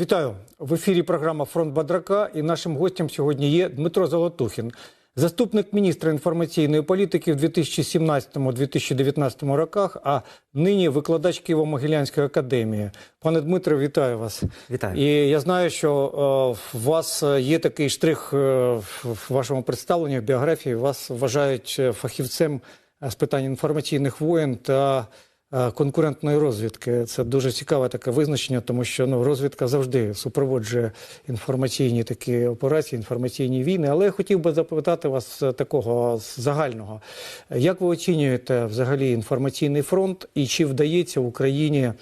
Вітаю в ефірі. Програма Фронт Бадрака. І нашим гостем сьогодні є Дмитро Золотухін, заступник міністра інформаційної політики в 2017-2019 роках, а нині викладач Києво-Могилянської академії. Пане Дмитро, вітаю вас. Вітаю. І я знаю, що е, у вас є такий штрих е, в вашому представленні в біографії. Вас вважають е, фахівцем е, з питань інформаційних воєн та е, конкурентної розвідки. Це дуже цікаве таке визначення, тому що ну, розвідка завжди супроводжує інформаційні такі операції, інформаційні війни. Але я хотів би запитати вас е, такого загального. Як ви оцінюєте взагалі інформаційний фронт і чи вдається Україні?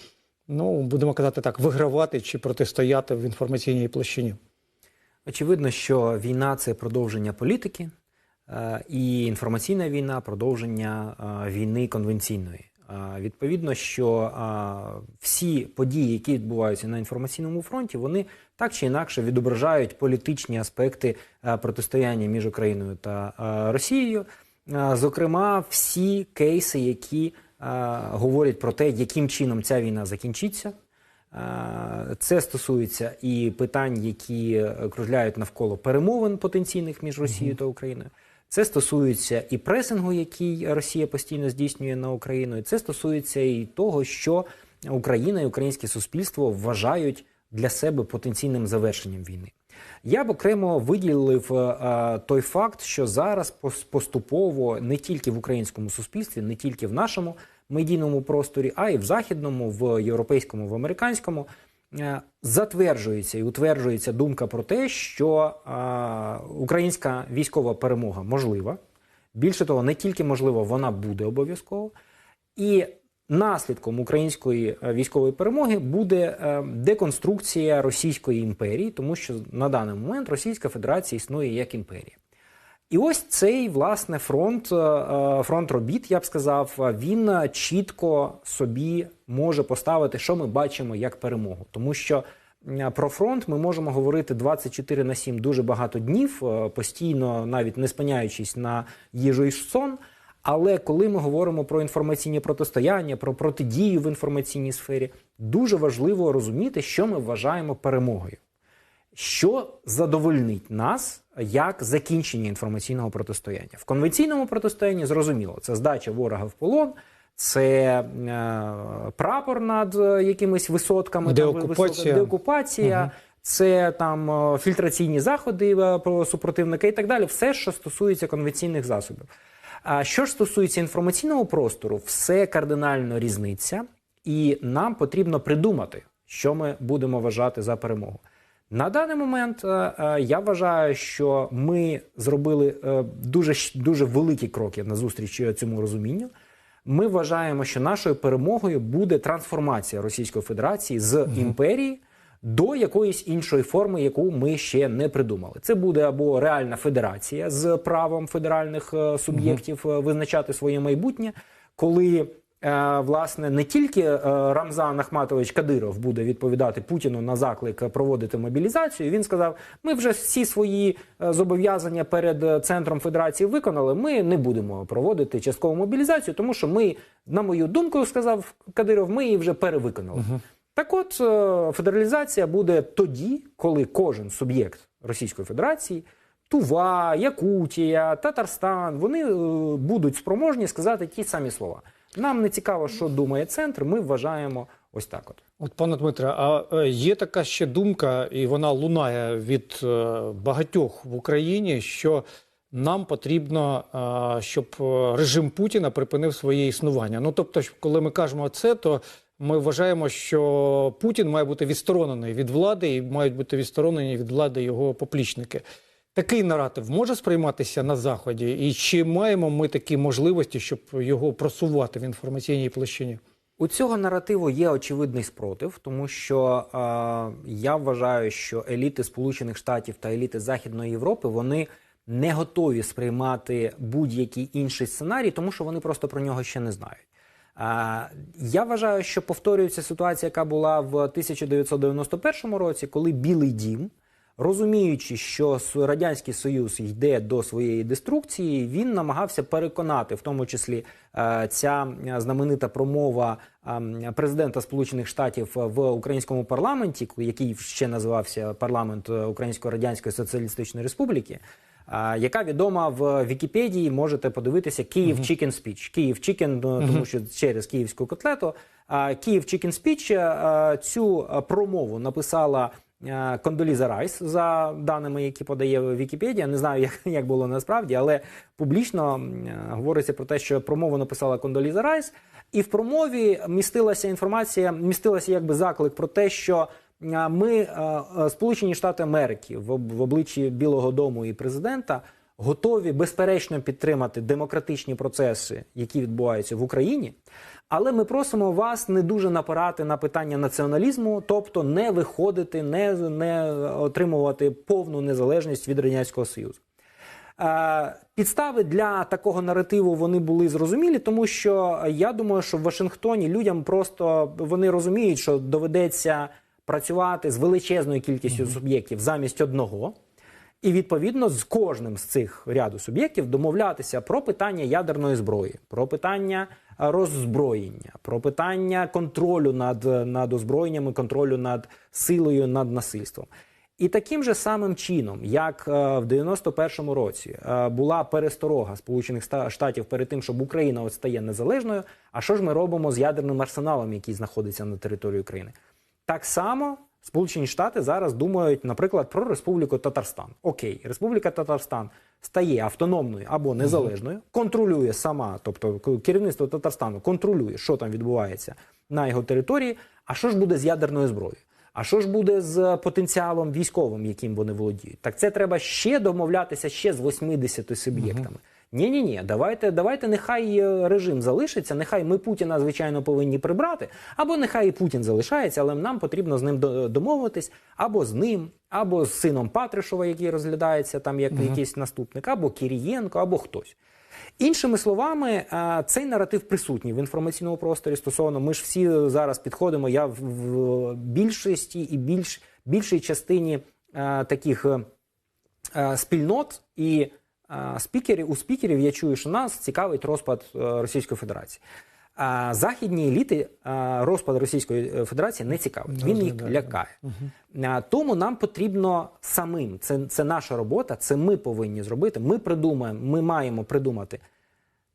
Ну, будемо казати так, вигравати чи протистояти в інформаційній площині. Очевидно, що війна це продовження політики, е, і інформаційна війна продовження е, війни конвенційної. Е, Відповідно, що всі події, які відбуваються на інформаційному фронті, вони так чи інакше відображають політичні аспекти протистояння між Україною та Росією. Зокрема, всі кейси, які говорять про те, яким чином ця війна закінчиться. Це стосується і питань, які кружляють навколо перемовин потенційних між Росією та Україною. Це стосується і пресингу, який Росія постійно здійснює на Україну. І Це стосується і того, що Україна і українське суспільство вважають для себе потенційним завершенням війни. Я б окремо виділив е, той факт, що зараз поступово не тільки в українському суспільстві, не тільки в нашому медійному просторі, а й в західному, в європейському, в американському е, затверджується і утверджується думка про те, що е, українська військова перемога можлива. Більше того, не тільки можливо, вона буде обов'язково. І наслідком української військової перемоги буде деконструкція Російської імперії, тому що на даний момент Російська Федерація існує як імперія. І ось цей власне фронт, фронт робіт, я б сказав, він чітко собі може поставити, що ми бачимо як перемогу, тому що. Про фронт ми можемо говорити 24 на 7 дуже багато днів, постійно навіть не спиняючись на їжу і сон. Але коли ми говоримо про інформаційні протистояння, про протидію в інформаційній сфері, дуже важливо розуміти, що ми вважаємо перемогою, що задовольнить нас як закінчення інформаційного протистояння. В конвенційному протистоянні зрозуміло, це здача ворога в полон. Це е, прапор над якимись висотками, деокупація, там, деокупація угу. це там фільтраційні заходи про супротивника і так далі. Все, що стосується конвенційних засобів. А що ж стосується інформаційного простору, все кардинально різниця, і нам потрібно придумати, що ми будемо вважати за перемогу. На даний момент я вважаю, що ми зробили дуже дуже великі кроки на зустріч цьому розумінню. Ми вважаємо, що нашою перемогою буде трансформація Російської Федерації з імперії до якоїсь іншої форми, яку ми ще не придумали. Це буде або реальна федерація з правом федеральних суб'єктів визначати своє майбутнє, коли власне не тільки Рамзан Ахматович Кадиров буде відповідати Путіну на заклик проводити мобілізацію. Він сказав: ми вже всі свої зобов'язання перед центром федерації виконали. Ми не будемо проводити часткову мобілізацію, тому що ми, на мою думку, сказав Кадиров, ми її вже перевиконали. Угу. Так, от федералізація буде тоді, коли кожен суб'єкт Російської Федерації. Тува, Якутія, Татарстан, вони будуть спроможні сказати ті самі слова. Нам не цікаво, що думає центр. Ми вважаємо ось так. От, от пане Дмитре, а є така ще думка, і вона лунає від багатьох в Україні, що нам потрібно, щоб режим Путіна припинив своє існування. Ну тобто, коли ми кажемо це, то ми вважаємо, що Путін має бути відсторонений від влади і мають бути відсторонені від влади його поплічники. Такий наратив може сприйматися на заході, і чи маємо ми такі можливості, щоб його просувати в інформаційній площині? У цього наративу є очевидний спротив, тому що е, я вважаю, що еліти Сполучених Штатів та еліти Західної Європи вони не готові сприймати будь-який інший сценарій, тому що вони просто про нього ще не знають. Я вважаю, що повторюється ситуація, яка була в 1991 році, коли Білий Дім розуміючи, що радянський союз йде до своєї деструкції, він намагався переконати, в тому числі е, ця е, знаменита промова е, президента Сполучених Штатів в українському парламенті, який ще називався парламент е, Української Радянської Соціалістичної Республіки. е, Яка відома в Вікіпедії, можете подивитися Київ Chicken Speech. Київ ну, тому що через київську котлету. А Київ Speech е, цю е, промову написала е, Кондоліза Райс за даними, які подає Вікіпедія. Не знаю, як, як було насправді, але публічно е, говориться про те, що промову написала Кондоліза Райс, і в промові містилася інформація, містилася якби заклик про те, що е, ми, е, е, Сполучені Штати Америки, в обличчі Білого Дому і президента. Готові безперечно підтримати демократичні процеси, які відбуваються в Україні, але ми просимо вас не дуже напирати на питання націоналізму, тобто не виходити, не, не отримувати повну незалежність від радянського союзу. Е, Підстави для такого наративу вони були зрозумілі, тому що я думаю, що в Вашингтоні людям просто вони розуміють, що доведеться працювати з величезною кількістю суб'єктів замість одного. І відповідно з кожним з цих ряду суб'єктів домовлятися про питання ядерної зброї, про питання роззброєння, про питання контролю над, над озброєннями, контролю над силою, над насильством. І таким же самим чином, як е, в 91-му році е, була пересторога Сполучених Штатів перед тим, щоб Україна от стає незалежною. А що ж ми робимо з ядерним арсеналом, який знаходиться на території України? Так само Сполучені Штати зараз думають, наприклад, про Республіку Татарстан. Окей, Республіка Татарстан стає автономною або незалежною, контролює сама, тобто керівництво Татарстану контролює, що там відбувається на його території. А що ж буде з ядерною зброєю? А що ж буде з потенціалом військовим, яким вони володіють? Так це треба ще домовлятися ще з 80 суб'єктами. Ні, ні, ні, давайте, давайте, нехай е, режим залишиться, нехай ми Путіна, звичайно, повинні прибрати, або нехай і Путін залишається, але нам потрібно з ним домовитись, або з ним, або з сином Патришова, який розглядається там як якийсь наступник, або Кірієнко, або хтось. Іншими словами, е, цей наратив присутній в інформаційному просторі стосовно. Ми ж всі зараз підходимо. Я в- більшості і більш більшій частині е, таких спільнот і спікерів у спікерів я чую, що нас цікавить розпад е, Російської Федерації. А західні еліти е, розпад Російської е, Федерації не цікавить. Він їх лякає. Тому нам потрібно самим. Це, це наша робота, це ми повинні зробити. Ми придумаємо, ми маємо придумати.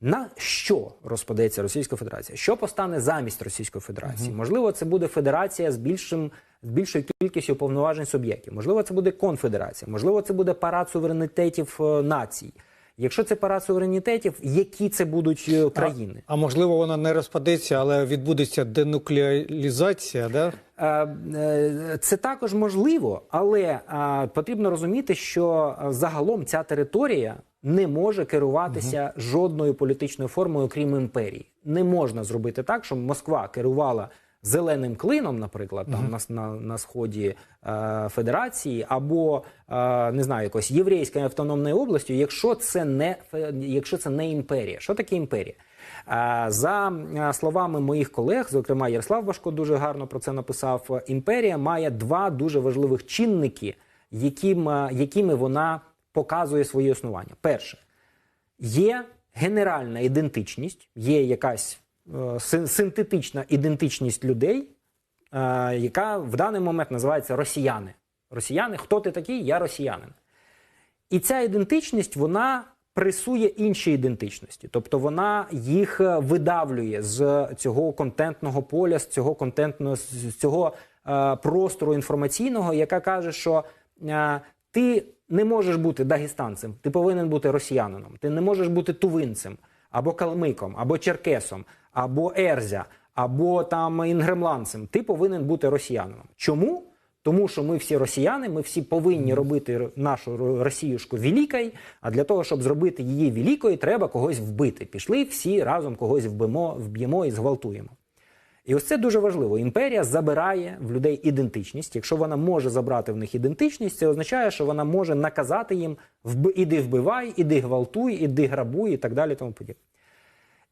На що розпадеться Російська Федерація? Що постане замість Російської Федерації? Можливо, це буде федерація з більшим з більшою кількістю повноважень суб'єктів. Можливо, це буде конфедерація. Можливо, це буде парад суверенітетів е, націй. Якщо це парад суверенітетів, які це будуть е, країни? А можливо, вона не розпадеться, але відбудеться денуклеалізація, да? Е, Це також можливо, але потрібно розуміти, що загалом ця територія не може керуватися жодною політичною формою, крім імперії. Не можна зробити так, щоб Москва керувала зеленим клином, наприклад, там на, с- на, на сході е, Федерації, або е, не знаю, якось єврейською автономною областю, якщо це не якщо це не імперія. Що таке імперія? Е, За е, словами моїх колег, зокрема Ярослав Башко дуже гарно про це написав. Імперія має два дуже важливих чинники, яким, е, якими вона показує своє існування. Перше, є генеральна ідентичність, є якась е, синтетична ідентичність людей, е, яка в даний момент називається росіяни. Росіяни, хто ти такий? Я росіянин. І ця ідентичність вона пресує інші ідентичності, тобто вона їх е, видавлює з цього контентного поля, з цього контентного з цього е, простору інформаційного, яка каже, що е, ти не можеш бути дагестанцем, ти повинен бути росіянином, ти не можеш бути тувинцем, або калмиком, або черкесом, або ерзя, або там інгремландцем. Ти повинен бути росіянином. Чому? Тому що ми всі росіяни, ми всі повинні робити нашу Росіюшку великою, а для того, щоб зробити її великою, треба когось вбити. Пішли всі разом когось вбимо, вб'ємо і зґвалтуємо. І ось це дуже важливо. Імперія забирає в людей ідентичність. Якщо вона може забрати в них ідентичність, це означає, що вона може наказати їм іди вбивай, іди гвалтуй, іди грабуй і так далі. Тому подібне.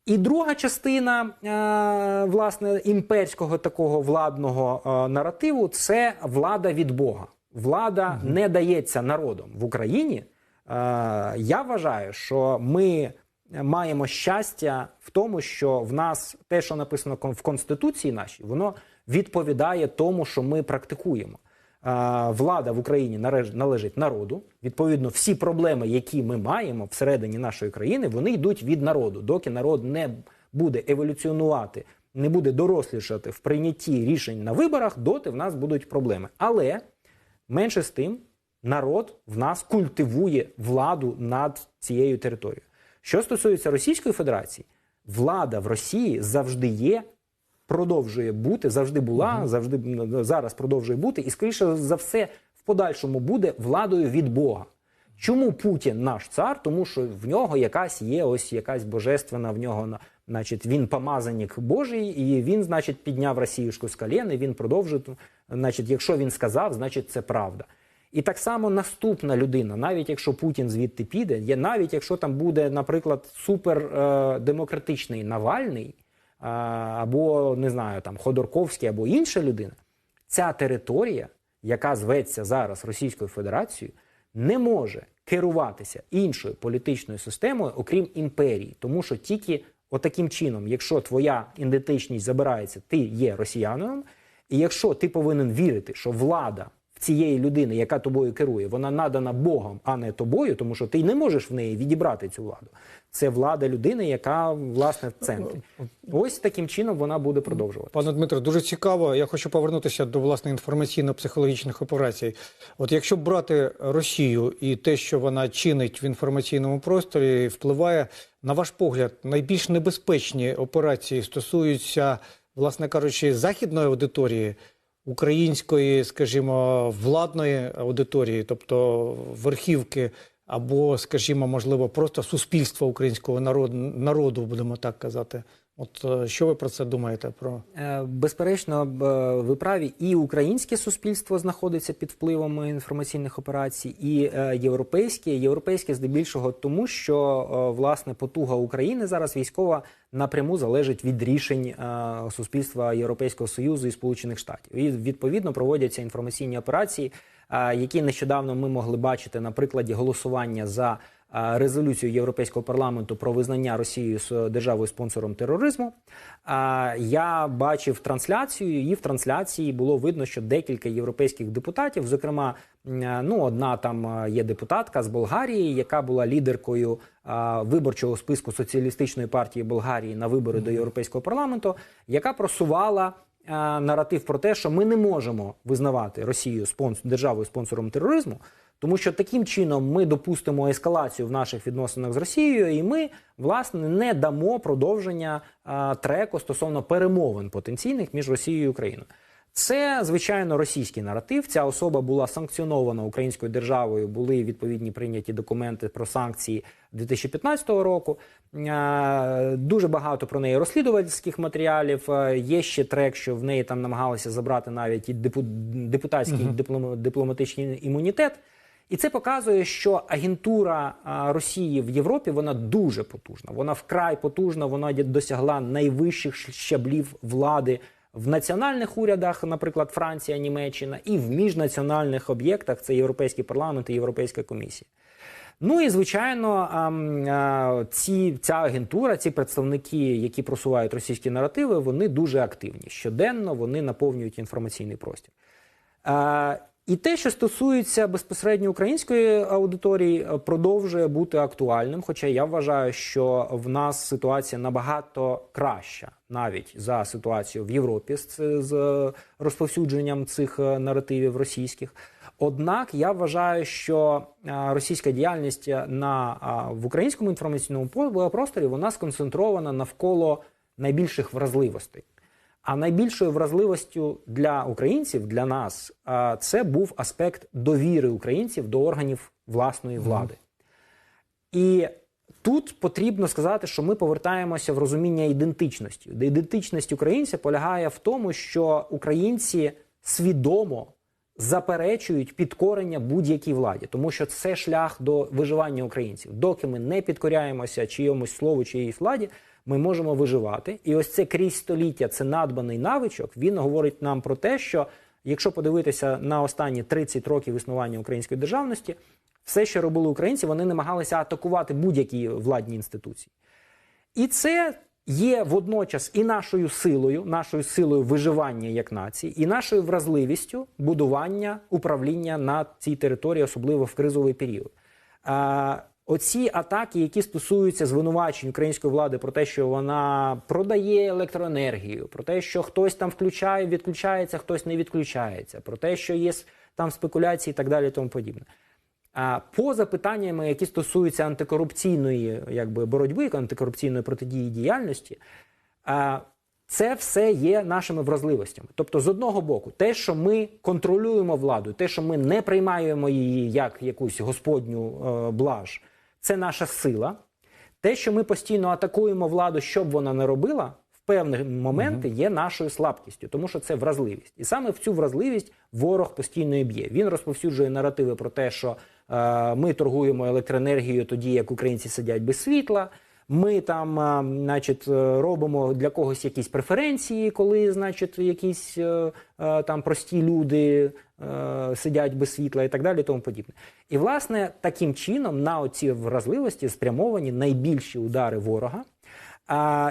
І друга частина е, власне імперського такого владного е, наративу це влада від Бога. влада не дається народом в Україні, е, я вважаю, що ми маємо щастя в тому, що в нас те, що написано в Конституції нашій, воно відповідає тому, що ми практикуємо. Влада в Україні належить народу. Відповідно, всі проблеми, які ми маємо всередині нашої країни, вони йдуть від народу. Доки народ не буде еволюціонувати, не буде дорослішати в прийнятті рішень на виборах, доти в нас будуть проблеми. Але менше з тим, народ в нас культивує владу над цією територією. Що стосується Російської Федерації, влада в Росії завжди є, продовжує бути, завжди була, завжди зараз продовжує бути, і скоріше за все в подальшому буде владою від Бога. Чому Путін наш цар? Тому що в нього якась є ось якась божественна в нього на- значить, він помазанник Божий, і він, значить, підняв Росіюшку з колін, і він продовжує. Значить, якщо він сказав, значить це правда. І так само наступна людина, навіть якщо Путін звідти піде, є навіть якщо там буде, наприклад, супердемократичний Навальний, або не знаю, там Ходорковський, або інша людина, ця територія, яка зветься зараз Російською Федерацією, не може керуватися іншою політичною системою, окрім імперії, тому що тільки отаким чином, якщо твоя ідентичність забирається, ти є росіянином, і якщо ти повинен вірити, що влада цієї людини, яка тобою керує, вона надана Богом, а не тобою, тому що ти не можеш в неї відібрати цю владу. Це влада людини, яка власне в центрі. Ось таким чином вона буде продовжувати. Пане Дмитро, дуже цікаво. Я хочу повернутися до власне інформаційно-психологічних операцій. От якщо брати Росію і те, що вона чинить в інформаційному просторі, впливає, на ваш погляд, найбільш небезпечні операції стосуються, власне кажучи, західної аудиторії, української, скажімо, владної аудиторії, тобто верхівки. Або, скажімо, можливо, просто суспільства українського народу, народу, будемо так казати. От е, що ви про це думаєте? Про Е, Безперечно, е, ви праві, і українське суспільство знаходиться під впливом інформаційних операцій, і європейське. Європейське здебільшого тому, що власне потуга України зараз військова напряму залежить від рішень суспільства Європейського союзу і Сполучених Штатів. І відповідно проводяться інформаційні операції, які нещодавно ми могли бачити на прикладі голосування за резолюцію Європейського парламенту про визнання Росією з державою спонсором тероризму. Я бачив трансляцію, і в трансляції було видно, що декілька європейських депутатів, зокрема, ну одна там е, є депутатка з Болгарії, яка була лідеркою виборчого списку соціалістичної партії Болгарії на вибори до Європейського парламенту, яка просувала. Наратив про те, що ми не можемо визнавати Росію спонс... державою спонсором тероризму, тому що таким чином ми допустимо ескалацію в наших відносинах з Росією, і ми власне не дамо продовження а, треку стосовно перемовин потенційних між Росією і Україною. Це звичайно російський наратив. Ця особа була санкціонована українською державою. Були відповідні прийняті документи про санкції 2015 року. Дуже багато про неї розслідувальських матеріалів. Є ще трек, що в неї там намагалися забрати навіть і депу- депутатський диплом- дипломатичний імунітет. І це показує, що агентура Росії в Європі вона дуже потужна. Вона вкрай потужна. Вона досягла найвищих щаблів влади в національних урядах, наприклад, Франція, Німеччина, і в міжнаціональних об'єктах це Європейський парламент і Європейська комісія. Ну і звичайно, ці ця агентура, ці представники, які просувають російські наративи, вони дуже активні. Щоденно вони наповнюють інформаційний простір. І те, що стосується безпосередньо української аудиторії, е, продовжує бути актуальним. Хоча я вважаю, що в нас ситуація набагато краща, навіть за ситуацію в Європі з, з розповсюдженням цих е, наративів російських. Однак я вважаю, що е, російська діяльність на в українському інформаційному просторі вона сконцентрована навколо найбільших вразливостей. А найбільшою вразливостю для українців, для нас, це був аспект довіри українців до органів власної влади. І тут потрібно сказати, що ми повертаємося в розуміння ідентичності. Де ідентичність українця полягає в тому, що українці свідомо заперечують підкорення будь-якій владі, тому що це шлях до виживання українців. Доки ми не підкоряємося чиємусь слову, чиїсь владі, ми можемо виживати. І ось це крізь століття, це надбаний навичок. Він говорить нам про те, що якщо подивитися на останні 30 років існування української державності, все, що робили українці, вони намагалися атакувати будь-які владні інституції. І це є водночас і нашою силою, нашою силою виживання як нації, і нашою вразливістю будування управління на цій території, особливо в кризовий період. Оці атаки, які стосуються звинувачень української влади про те, що вона продає електроенергію, про те, що хтось там включає, відключається, хтось не відключається, про те, що є там спекуляції і так далі, тому подібне. А поза питаннями, які стосуються антикорупційної якби, боротьби, антикорупційної протидії діяльності, а, це все є нашими вразливостями. Тобто, з одного боку, те, що ми контролюємо владу, те, що ми не приймаємо її як якусь господню е, блаж, це наша сила. Те, що ми постійно атакуємо владу, що б вона не робила, в певні моменти є нашою слабкістю, тому що це вразливість. І саме в цю вразливість ворог постійно і б'є. Він розповсюджує наративи про те, що е, ми торгуємо електроенергією тоді, як українці сидять без світла. Ми там, а, значить, е, робимо для когось якісь преференції, коли, значить, якісь е, е, там прості люди е, сидять без світла і так далі, і тому подібне. І власне таким чином на оці вразливості спрямовані найбільші удари ворога.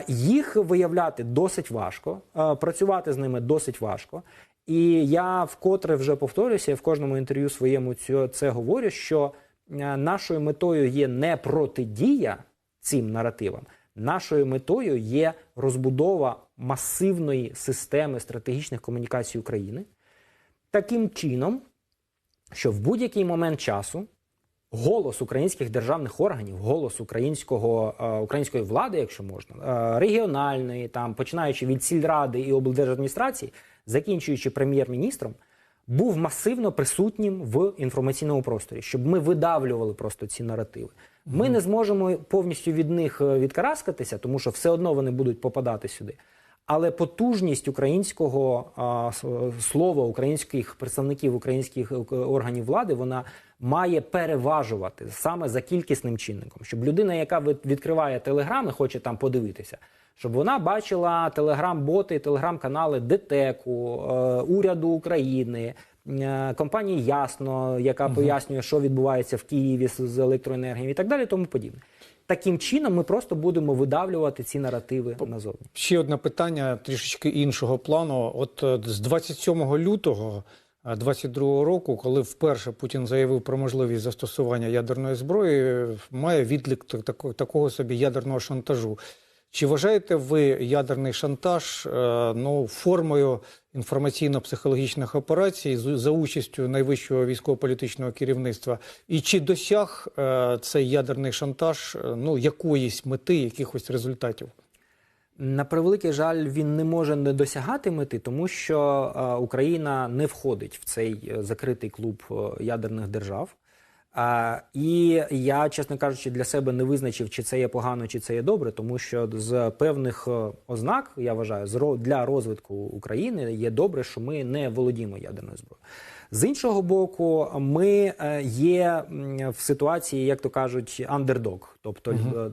Їх виявляти досить важко, працювати з ними досить важко. І я вкотре вже повторюся, я в кожному інтерв'ю своєму це говорю, що е, нашою метою є не протидія цим наративам. Нашою метою є розбудова масивної системи стратегічних комунікацій України таким чином, що в будь-який момент часу голос українських державних органів, голос українського, е, української влади, якщо можна, е, регіональної, там, починаючи від сільради і облдержадміністрації, закінчуючи прем'єр-міністром, був масивно присутнім в інформаційному просторі, щоб ми видавлювали просто ці наративи. Ми не зможемо повністю від них е, відкараскатися, тому що все одно вони будуть попадати сюди. Але потужність українського а, слова, українських представників українських е, органів влади, вона має переважувати саме за кількісним чинником, щоб людина, яка від- відкриває телеграм і хоче там подивитися, щоб вона бачила телеграм-боти, телеграм-канали ДТЕКу, е, уряду України. е, Компанії Ясно, яка пояснює, що відбувається в Києві з електроенергією і так далі, тому подібне. Таким чином, ми просто будемо видавлювати ці наративи назовні. Ще одне питання трішечки іншого плану. От е, з 27 лютого 22 року, коли вперше Путін заявив про можливість застосування ядерної зброї, е, має відлік так- тако- такого собі ядерного шантажу. Чи вважаєте ви ядерний шантаж е, ну, формою інформаційно-психологічних операцій за участю найвищого військово-політичного керівництва? І чи досяг е, цей ядерний шантаж е, ну, якоїсь мети, якихось результатів? На превеликий жаль, він не може не досягати мети, тому що Україна не входить в цей закритий клуб ядерних держав. А, і я, чесно кажучи, для себе не визначив, чи це є погано, чи це є добре, тому що з певних е, ознак, я вважаю, для розвитку України є добре, що ми не володіємо ядерною зброєю. З іншого боку, ми е, є в ситуації, як то кажуть, андердог, тобто ну,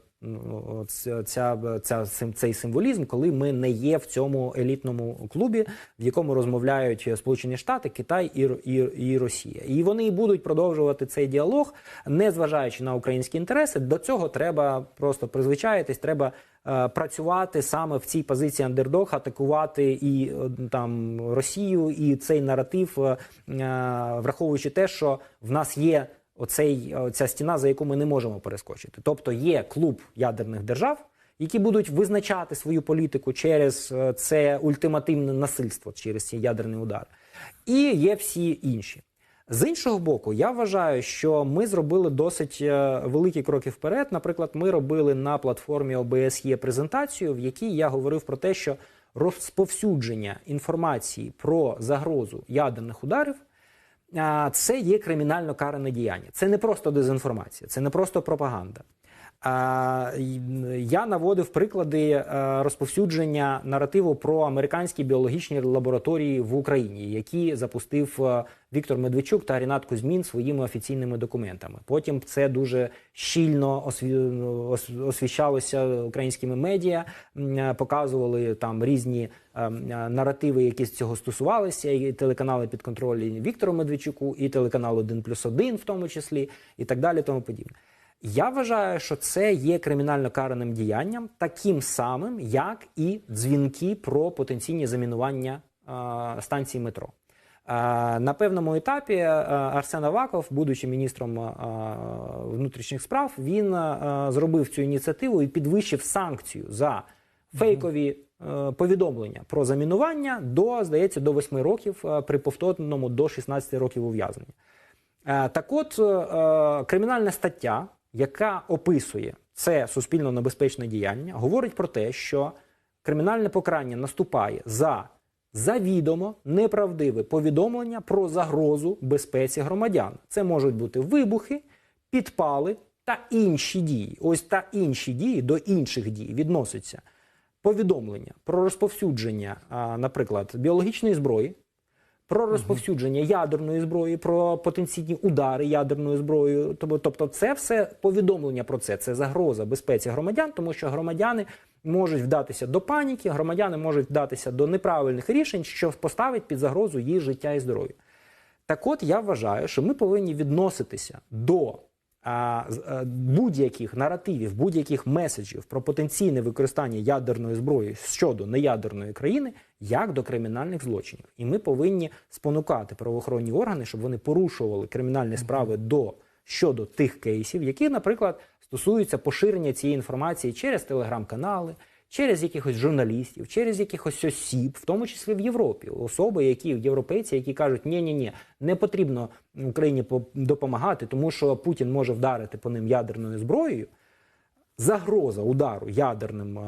ця, ця, цей символізм, коли ми не є в цьому елітному клубі, в якому розмовляють Сполучені Штати, Китай і, і, і Росія. І вони будуть продовжувати цей діалог, не зважаючи на українські інтереси. До цього треба просто призвичаїтись, треба е, працювати саме в цій позиції андердог, атакувати і е, там Росію, і цей наратив, е, враховуючи те, що в нас є оцей, ця стіна, за яку ми не можемо перескочити. Тобто є клуб ядерних держав, які будуть визначати свою політику через е, це ультимативне насильство, через ці ядерні удари. І є всі інші. З іншого боку, я вважаю, що ми зробили досить е, великі кроки вперед. Наприклад, ми робили на платформі ОБСЄ презентацію, в якій я говорив про те, що розповсюдження інформації про загрозу ядерних ударів це є кримінально каране діяння. Це не просто дезінформація, це не просто пропаганда. Я наводив приклади е, розповсюдження наративу про американські біологічні лабораторії в Україні, які запустив е, Віктор Медведчук та Рінат Кузьмін своїми офіційними документами. Потім це дуже щільно осві- освіщалося українськими медіа, е, показували там різні наративи, які з цього стосувалися, і телеканали під контролем Віктору Медведчуку, і телеканал 1 плюс 1 в тому числі, і так далі, тому подібне. Я вважаю, що це є кримінально караним діянням, таким самим, як і дзвінки про потенційні замінування е, станції метро. На певному етапі е, Арсен Аваков, будучи міністром внутрішніх справ, він зробив цю ініціативу і підвищив санкцію за фейкові е, повідомлення про замінування до, здається, до 8 років е, при повторному до 16 років ув'язнення. Так от, кримінальна стаття, яка описує це суспільно небезпечне діяння, говорить про те, що кримінальне покарання наступає за завідомо неправдиве повідомлення про загрозу безпеці громадян. Це можуть бути вибухи, підпали та інші дії. Ось та інші дії до інших дій відносяться повідомлення про розповсюдження, наприклад, біологічної зброї, про розповсюдження ядерної зброї, про потенційні удари ядерною зброєю. Тобто, тобто, це все повідомлення про це. Це загроза безпеці громадян, тому що громадяни можуть вдатися до паніки, громадяни можуть вдатися до неправильних рішень, що поставить під загрозу її життя і здоров'я. Так от я вважаю, що ми повинні відноситися до будь-яких наративів, будь-яких меседжів про потенційне використання ядерної зброї щодо неядерної країни як до кримінальних злочинів. І ми повинні спонукати правоохоронні органи, щоб вони порушували кримінальні справи до щодо тих кейсів, які, наприклад, стосуються поширення цієї інформації через телеграм-канали, через якихось журналістів, через якихось осіб, в тому числі в Європі, особи, які європейці, які кажуть, ні, ні, ні, не потрібно Україні по- допомагати, тому що Путін може вдарити по ним ядерною зброєю. Загроза удару ядерним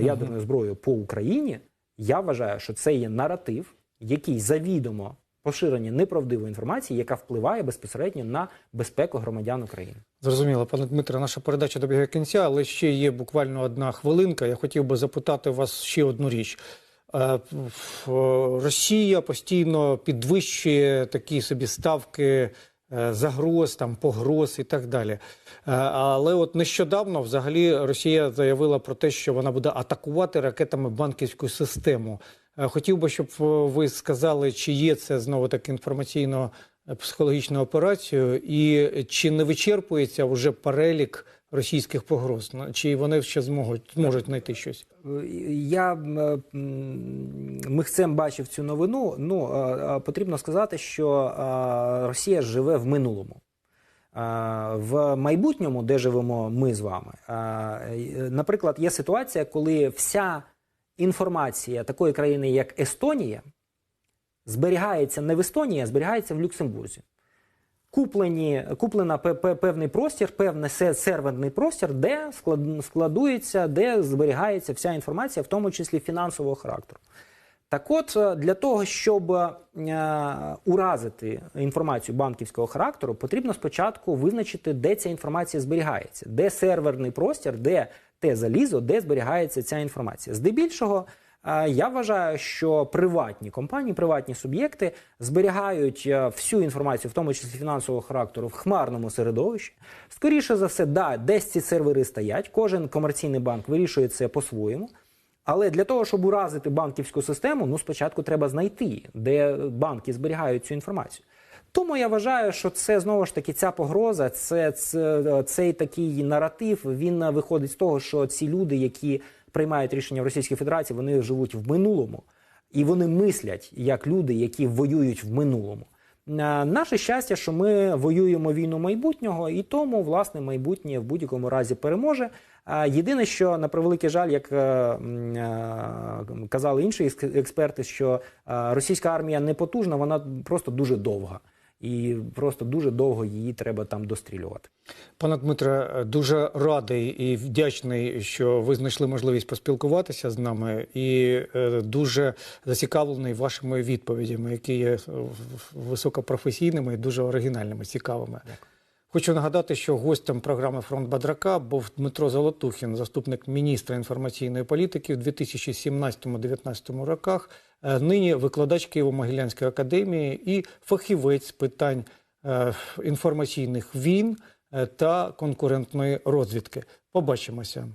ядерною зброєю по Україні. Я вважаю, що це є наратив, який завідомо поширення неправдивої інформації, яка впливає безпосередньо на безпеку громадян України. Зрозуміло, пане Дмитре, наша передача добігає кінця, але ще є буквально одна хвилинка. Я хотів би запитати вас ще одну річ. Е, Росія постійно підвищує такі собі ставки е, загроз, там погроз і так далі. Е, Але от нещодавно взагалі Росія заявила про те, що вона буде атакувати ракетами банківську систему. Е, Хотів би, щоб е, ви сказали, чи є це знову таки інформаційно психологічну операцію, і чи не вичерпується вже перелік російських погроз? Чи вони ще зможуть зможуть знайти щось? Я е, михцем бачив цю новину. Ну е, е, потрібно сказати, що е, Росія живе в минулому. Е, В майбутньому, де живемо ми з вами, е, е, наприклад, є ситуація, коли вся інформація такої країни, як Естонія, зберігається не в Естонії, а зберігається в Люксембурзі. Куплені, куплена пе- пе- певний простір, певний серверний простір, де складується, де зберігається вся інформація, в тому числі фінансового характеру. Так от, е, для того, щоб е, уразити інформацію банківського характеру, потрібно спочатку визначити, де ця інформація зберігається, де серверний простір, де те залізо, де зберігається ця інформація. Здебільшого, е, я вважаю, що приватні компанії, приватні суб'єкти зберігають е, всю інформацію, в тому числі фінансового характеру, в хмарному середовищі. Скоріше за все, да, десь ці сервери стоять. Кожен комерційний банк вирішує це по-своєму. Але для того, щоб уразити банківську систему, ну спочатку треба знайти, де банки зберігають цю інформацію. Тому я вважаю, що це знову ж таки ця погроза, це, це цей такий наратив. Він виходить з того, що ці люди, які приймають рішення в Російській Федерації, вони живуть в минулому і вони мислять як люди, які воюють в минулому. Е, Наше щастя, що ми воюємо війну майбутнього, і тому власне майбутнє в будь-якому разі переможе. Е, Єдине, що на превеликий жаль, як е, казали інші експерти, що російська армія не потужна, вона просто дуже довга. І просто дуже довго її треба там дострілювати. Пане Дмитре, дуже радий і вдячний, що ви знайшли можливість поспілкуватися з нами, і е, дуже зацікавлений вашими відповідями, які є високопрофесійними і дуже оригінальними, цікавими. Хочу нагадати, що гостем програми Фронт Бадрака був Дмитро Золотухін, заступник міністра інформаційної політики в 2017-2019 роках. Е, Нині викладач Києво-Могилянської академії і фахівець питань е, інформаційних війн е, та конкурентної розвідки. Побачимося.